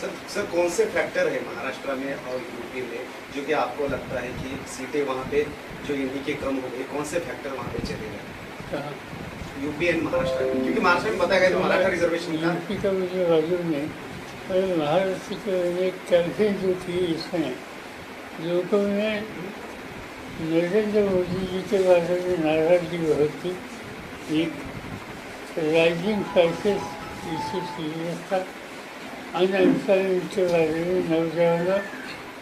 Sir sir कौन से factor है महाराष्ट्र में और यूपी में जो कि आपको लगता है कि सीटें वहाँ पे जो इन्हीं के कम हो गई कौन से फैक्टर वहाँ पे चले गए? यूपी एंड महाराष्ट्र में। क्योंकि महाराष्ट्र में बताया गया मराठा रिजर्वेशन था। यूपी का मुझे मालूम नहीं पर महाराष्ट्र के एक कैंपेन जो थी इसमें लोगों में नरेंद्र मोदी जी के बारे में नाराज़गी बहुत थी। एक राइजिंग प्राइसेस इशू सीरियस था अनएम्प्लॉयमेंट के बारे में नौजवानों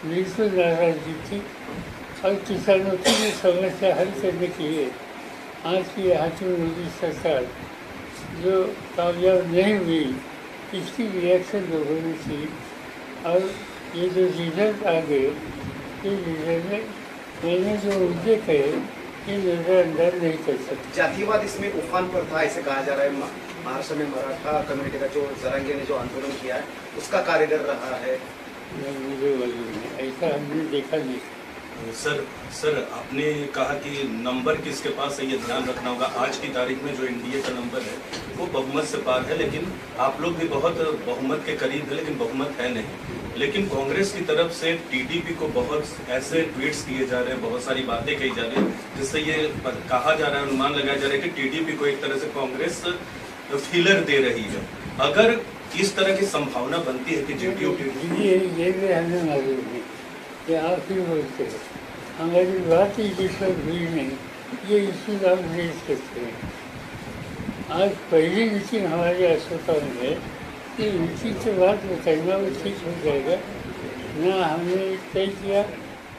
बिल्कुल नाराजगी थी और किसानों की समस्या हल करने के लिए आज की यहाँ की मोदी सरकार जो कामयाब नहीं हुई इसकी रिएक्शन लोगों ने की और ये जो रिजल्ट आ गए ये रिजल्ट में मैंने जो मुद्दे कहे जातिवाद इसमें उफान पर था ऐसे कहा जा रहा है। महाराष्ट्र में मराठा कम्युनिटी का जो जरांगे ने जो आंदोलन किया है, उसका कार्यगर रहा है। ऐसा हमने देखा नहीं सर सर, आपने कहा कि नंबर किसके पास है, ये ध्यान रखना होगा। आज की तारीख में जो एनडीए का नंबर है, वो बहुमत से पार है, लेकिन आप लोग भी बहुत बहुमत के करीब है, लेकिन बहुमत है नहीं। लेकिन कांग्रेस की तरफ़ से टीडीपी को बहुत ऐसे ट्वीट्स किए जा रहे हैं, बहुत सारी बातें कही जा रही है, जिससे ये कहा जा रहा है, अनुमान लगाया जा रहा है कि टीडीपी को एक तरह से कांग्रेस फीलर दे रही है। अगर इस तरह की संभावना बनती है कि जेडीयू ये ये भी हमें नहीं इसी आप रेज करते हैं। आज पहली मीटिंग हमारे अस्पताल में कि मीटिंग के बाद बताना वो ठीक हो जाएगा ना हमने तय किया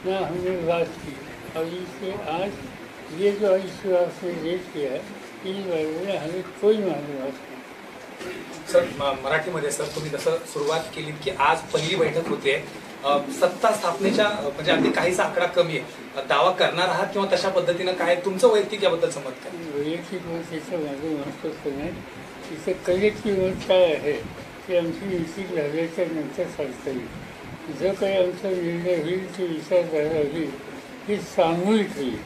ना हमने बात की और इससे आज ये जो इशू आपने रेज किया है इस बारे में हमें कोई मालूम सर म- मराठीमध्ये सर तुम्ही जसं सुरुवात केली की आज पहिली बैठक होते. सत्ता स्थापनेच्या म्हणजे अगदी काहीसा आकडा कमी आहे. दावा करणार आहात किंवा तशा पद्धतीनं काय तुमचं वैयक्तिक याबद्दल मत काय? वैयक्तिक मत याचं माझं महत्त्वाचं नाही. तिचं कलेक्टिव्ह मत काय आहे? ते आमची मिटिंग झाल्याच्यानंतर सांगता येईल जो काही आमचा निर्णय होईल ती विचारधारा होईल ही सामूहिक होईल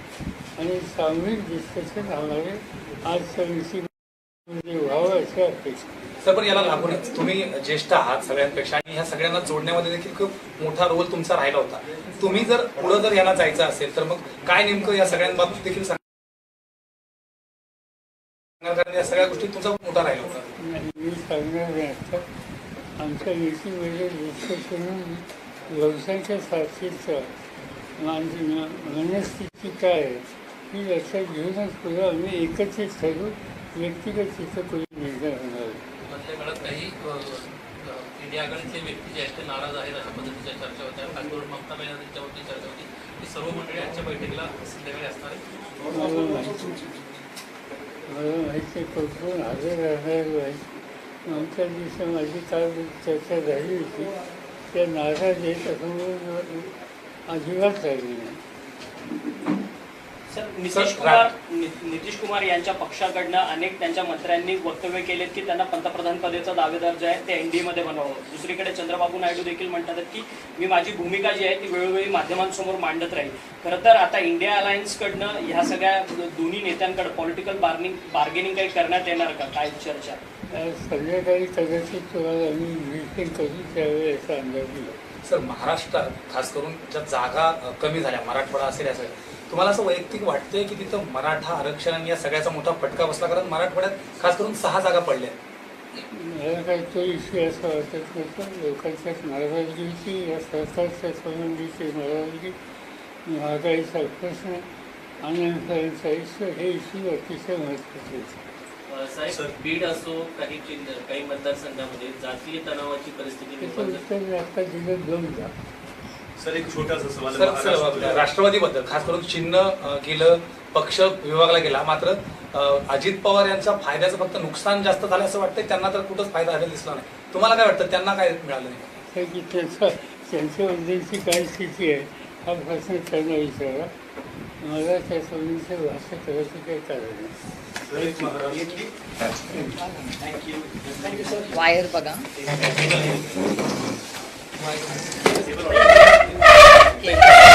आणि सामूहिक डिस्कशन आम्हाला आजच्या म्हणजे व्हावं अशी अपेक्षा सर पण याला लागूनच तुम्ही ज्येष्ठ आहात सगळ्यांपेक्षा आणि ह्या सगळ्यांना जोडण्यामध्ये देखील खूप मोठा रोल तुमचा राहिला होता. तुम्ही जर पुढं जर याला जायचं असेल तर मग काय नेमकं या सगळ्यांबाबतीत देखील सांगा कारण या सगळ्या गोष्टी तुमचा मोठा राहिला होता. नाही आता आमच्या मीटिंगमध्ये डिस्कशन व्यवसायाच्या साथीचं मान मनस्थिती काय आहे ही लक्षात घेऊनच पुढे आम्ही एकत्रित ठरू व्यक्तिगत तिथं कोणी निर्णय होणार. मधल्या काळात काही इंडिया व्यक्ती जे आहेत ते नाराज आहेत अशा पद्धतीच्या चर्चा होत्या. खास करून ममता बॅनर्जींच्यावरती चर्चा होती. ही सर्व मंडळी आजच्या बैठकीला संध्याकाळी असणार आहे मला माहिती मला माहिती कोण हजर राहणार आमच्या दिवशी माझी काल चर्चा झाली होती. त्या नाराज येत असं अजिबात झाली नाही. सर नितीश कुमार नितीश कुमार यांच्या पक्षाकडनं अनेक त्यांच्या मंत्र्यांनी वक्तव्य केलेत की त्यांना पंतप्रधान पदाचा दावेदार जे आहे ते एनडीए मध्ये बनवावं. दुसरीकडे चंद्रबाबू नायडू देखील म्हणतात की मी माझी भूमिका जी आहे ती वेळोवेळी माध्यमांसमोर मांडत राहील. खरं तर आता इंडिया अलायन्स कडनं ह्या सगळ्या दोन्ही नेत्यांकडे पॉलिटिकल बार्निंग बार्गेनिंग काही करण्यात येणार का? काय चर्चा? संध्याकाळी कदाचित तुम्हाला ब्रीफिंग करू त्यावेळी असा अंदाज येईल. सर महाराष्ट्रात खास करून ज्या जागा कमी झाल्या मराठवाडा असेल या सगळ्या तुम्हाला असं वैयक्तिक वाटतंय की तिथं मराठा आरक्षण आणि या सगळ्याचा मोठा फटका बसला? कारण मराठवाड्यात खास करून सहा जागा पडल्या. मला काही तो इश्यू असं वाटत नव्हतं. लोकांच्या नाराजगीची या सरकारच्या संबंधीची नाराजगी महागाईचा प्रश्न अनएम्प्लॉयमेंटचा इश्यू हे इश्यू अतिशय महत्त्वाचे आहेत. साहेब बीड असो काही चिन्ह काही मतदारसंघामध्ये जातीय तणावाची परिस्थिती आता दिलं दोनदा सर एक छोटासा सवाल राष्ट्रवादीबद्दल खास करून चिन्ह गेलं पक्ष विभागला गेला मात्र अजित पवार यांच्या फायद्याचं फक्त नुकसान जास्त झालं असं वाटतंय त्यांना तर कुठंच फायदा झालेला दिसला नाही. तुम्हाला काय वाटतं त्यांना काय मिळालं नाही? त्याचा काय स्थिती आहे हा प्रश्न त्यांना विचारा. मला त्या संबंधीचं भाष्य करायचं काही कारण नाही. Wire बघा. एक